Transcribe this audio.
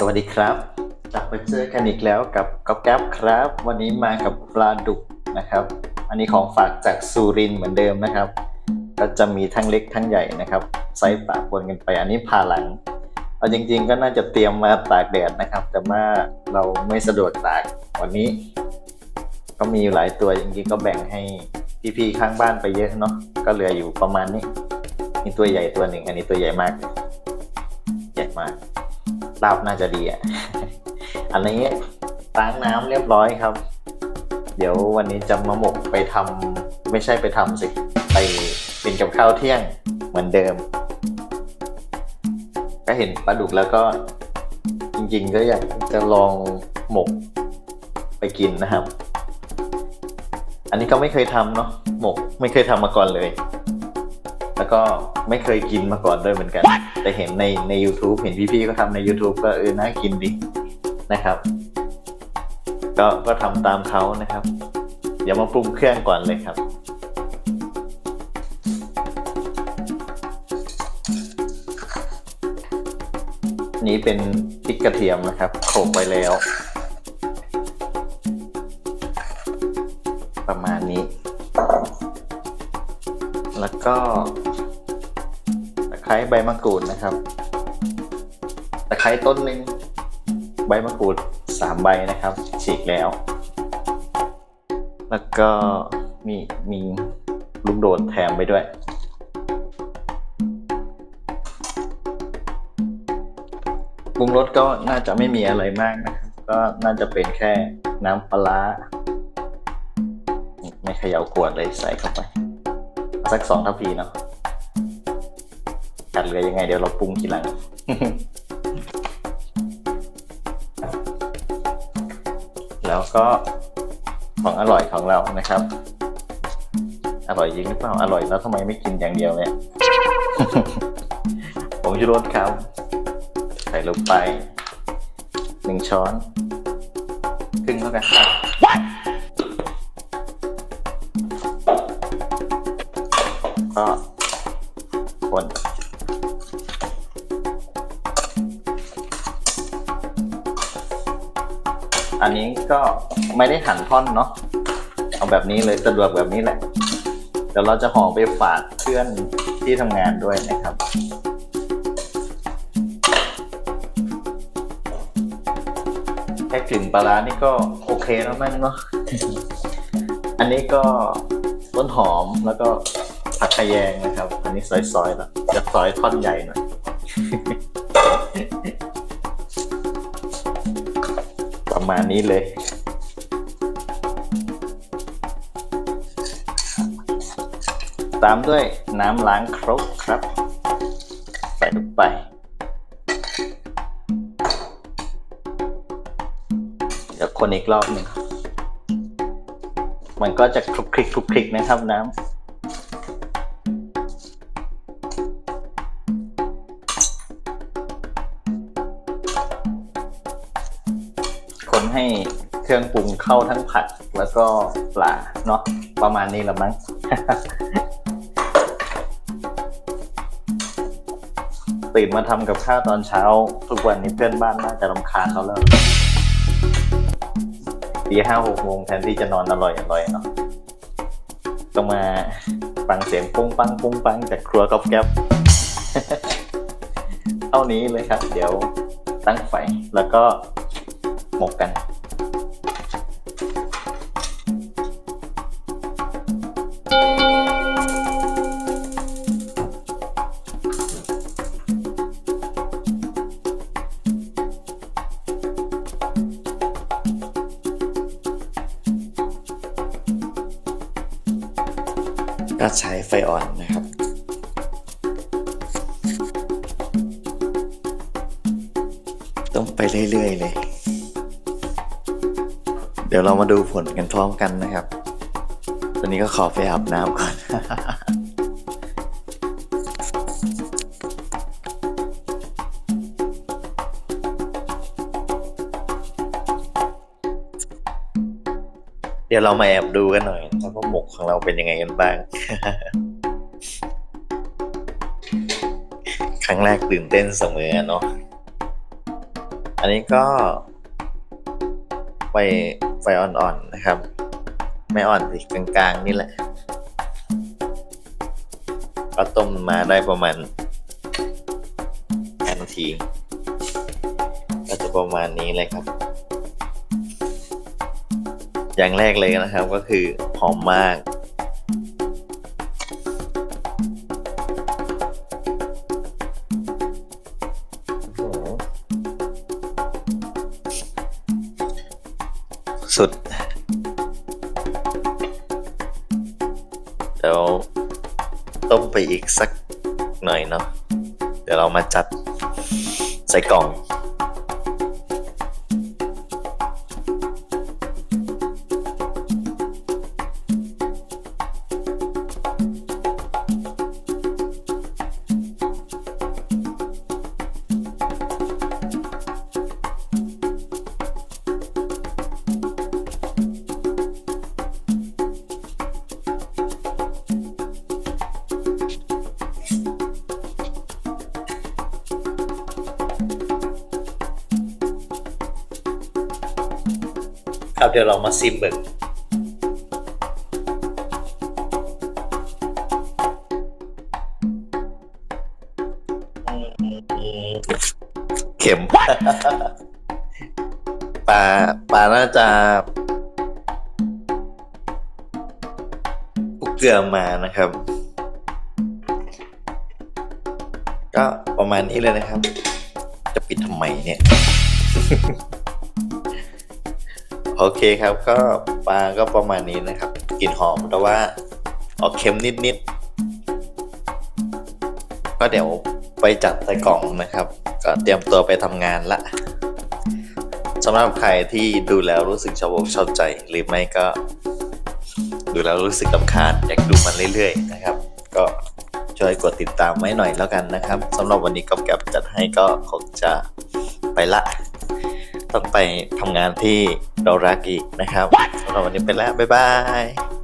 สวัสดีครับ กลับมาเจอกันอีกแล้วกับก๊อฟแก๊ปครับ วันนี้มากับปลาดุกนะครับ อันนี้ของฝากจากสุรินเหมือนเดิมนะครับ ก็จะมีทั้งเล็กทั้งใหญ่นะครับไซส์ปะปนกันไปอันนี้ผ่าหลังเอาจริงๆก็น่าจะเตรียมมาตากแดดนะครับ แต่ว่าเราไม่สะดวกตากวันนี้ ก็มีอยู่หลายตัวจริงๆก็แบ่งให้พี่ๆข้างบ้านไปเยอะเนาะก็เหลืออยู่ประมาณนี้มีตัวใหญ่ตัวหนึ่ง อันนี้ตัวใหญ่มากใหญ่มาก ลาบน่าจะดีอะ อันนี้ล้างน้ำเรียบร้อยครับ เดี๋ยววันนี้จะมาหมกไปทำไม่ใช่ไปทำสิ ไปเป็นกับข้าวเที่ยงเหมือนเดิม ก็เห็นปลาดุกแล้วก็ จริงๆก็อยากจะลองหมกไปกินนะครับ อันนี้ก็ไม่เคยทำเนาะหมกไม่เคยทำมาก่อนเลย แล้วก็ไม่เคยกินมาก่อนด้วยเหมือนกัน แต่เห็นในใน YouTube เห็นพี่ๆก็ทำใน YouTube ก็เออน่ากินดีนะครับ ก็ก็ทำตามเขานะครับ เดี๋ยวมาปรุงเครื่องก่อนเลยครับนี้เป็นพริกกระเทียมนะครับโขลกไปแล้ว ประมาณนี้ แล้วก็ตะ ไคร้ใบมะกรูดนะครับตะไคร้ต้นหนึ่งใบมะกรูดสามใบนะครับ ฉีกแล้ว แล้วก็มีมีลูกโดดแถมไปด้วย ปรุงรสก็น่าจะไม่มีอะไรมากนะครับ ก็น่าจะเป็นแค่น้ำปลาไม่เขย่าขวดเลยใส่เข้าไป สักสองทัพพีเนาะ กัดเหลือยังไงเดี๋ยวเราปรุงทีหลังแล้วก็ของอร่อยของเรานะครับ อร่อยจริงหรือเปล่าอร่อยแล้วทำไมไม่กินอย่างเดียวเนี่ยผมชูรสครับ ใส่ลงไปหนึ่งช้อน ครึ่งเท่ากันครับ อันนี้ก็ไม่ได้หั่นท่อนเนาะเอาแบบนี้เลยสะดวกแบบนี้แหละ เดี๋ยวเราจะห่อไปฝากเพื่อนที่ทำงานด้วยนะครับแค่กลิ่นปลาร้านี่ก็โอเคแล้วมั้งเนาะ อันนี้ก็ต้นหอมแล้วก็ผักขยงนะครับ อันนี้ซอยๆแล้วจะซอยท่อนใหญ่หน่อย มาณนี้เลยตามด้วยน้ำล้างครกครับ ใส่ลงไป เดี๋ยวคนอีกรอบหนึ่งมันก็จะคลุกคลิกคลุกคลิกนะครับน้ำ คนให้เครื่องปรุงเข้าทั้งผัดแล้วก็ปลาเนาะประมาณนี้ละมั้งตื่นมาทำกับข้าวตอนเช้า ทุกวันนี้เพื่อนบ้านน่าจะรำคาญเขาแล้วตีห้าหกโมงแทนที่จะนอนอร่อยอร่อยเนาะต้องมาฟังเสียงปุ้งปังปุ้งปังจากครัวกอบแก๊บเท่านี้เลยครับ เดี๋ยวตั้งไฟแล้วก็ หมกกันก็ใช้ไฟอ่อนนะครับ ต้องไปเรื่อยๆเลย เดี๋ยวเรามาดูผลกันพร้อมกันนะครับ ตอนนี้ก็ขอไปอาบน้ำก่อน เดี๋ยวเรามาแอบดูกันหน่อยครับว่าหมกของเราเป็นยังไงกันบ้าง ครั้งแรกตื่นเต้นเสมอเนาะ อันนี้ก็ไฟไฟ อ่อนๆนะครับ ไม่อ่อนสิกลางๆนี่แหละก็ต้มมาได้ประมาณ5นาทีก็จะประมาณนี้เลยครับ อย่างแรกเลยนะครับก็คือหอมมาก สุด เดี๋ยวต้มไปอีกสักหน่อยเนาะ เดี๋ยวเรามาจัดใส่กล่อง ครับเดี๋ยวเรามาซิมเบิกเข็ม ปลาปลาน่าจะคลุกเกลือมานะครับ ก็ประมาณนี้เลยนะครับ จะปิดทำไมเนี่ย โอเคครับก็ปลาก็ประมาณนี้นะครับกลิ่นหอมแต่ว่าออกเค็มนิดๆก็เดี๋ยวไปจัดใส่กล่องนะครับ ก็เตรียมตัวไปทำงานละสำหรับใครที่ดูแล้วรู้สึกชอบอกชอบใจ หรือไม่ก็ ดูแล้วรู้สึกลำคาญอยากดูมันเรื่อยๆนะครับ ก็ช่วยกดติดตามไว้หน่อยแล้วกันนะครับสำหรับวันนี้ก๊อฟแก๊บจัดให้ก็คงจะไปละ ต้องไปทำงานที่เรารักอีกนะครับสำหรับวันนี้ไปแล้ว บ๊ายบาย